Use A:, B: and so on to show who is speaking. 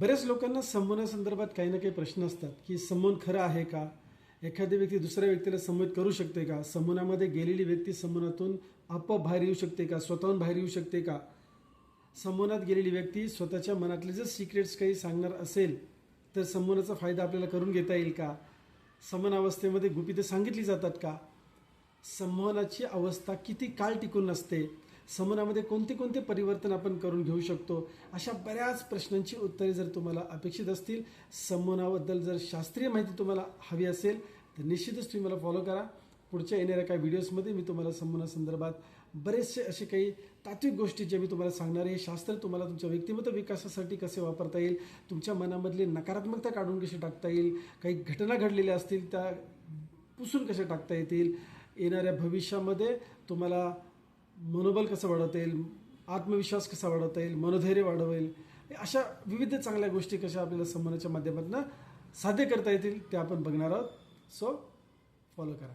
A: बऱ्याच लोकांना संबंधासंदर्भात काही ना काही प्रश्न असतात की संबंध खरं आहे का? एखादी व्यक्ती दुसऱ्या व्यक्तीला संमत करू शकते का? संबंधामध्ये गेलेली व्यक्ती संबंधातून आपोआप बाहेर येऊ शकते का? स्वतःहून बाहेर येऊ शकते का? संबंधात गेलेली व्यक्ती स्वतःच्या मनातले जर सिक्रेट्स काही सांगणार असेल तर संबंधाचा फायदा आपल्याला करून घेता येईल का? समान अवस्थेमध्ये गुपितं सांगितली जातात का? संमोहनाची अवस्था किती काळ टिकून नसते? संमोहनामध्ये कोणते कोणते परिवर्तन आपण करून घेऊ शकतो? अशा बऱ्याच प्रश्नांची उत्तरे जर तुम्हाला अपेक्षित असतील संमोहनाबद्दल जर शास्त्रीय माहिती तुम्हाला हवी असेल तर निश्चितच तुम्ही मला फॉलो करा. पुढच्या येणाऱ्या काही व्हिडिओजमध्ये मी तुम्हाला संमोहनासंदर्भात बरेचसे असे काही तात्विक गोष्टी जे मी तुम्हाला सांगणार आहे हे शास्त्र तुम्हाला तुमच्या व्यक्तिमत्व विकासासाठी कसे वापरता येईल तुमच्या मनामधली नकारात्मकता काढून कशी टाकता येईल काही घटना घडलेल्या असतील त्या पुसून कशा टाकता येतील येणाऱ्या भविष्यामध्ये तुम्हाला मनोबल कसं वाढवता येईल? आत्मविश्वास कसा वाढवता येईल? मनोधैर्य वाढवेल? अशा विविध चांगल्या गोष्टी कशा आपल्याला संबंधाच्या माध्यमातून साध्य करता येतील त्या आपण बघणार आहोत. सो फॉलो करा.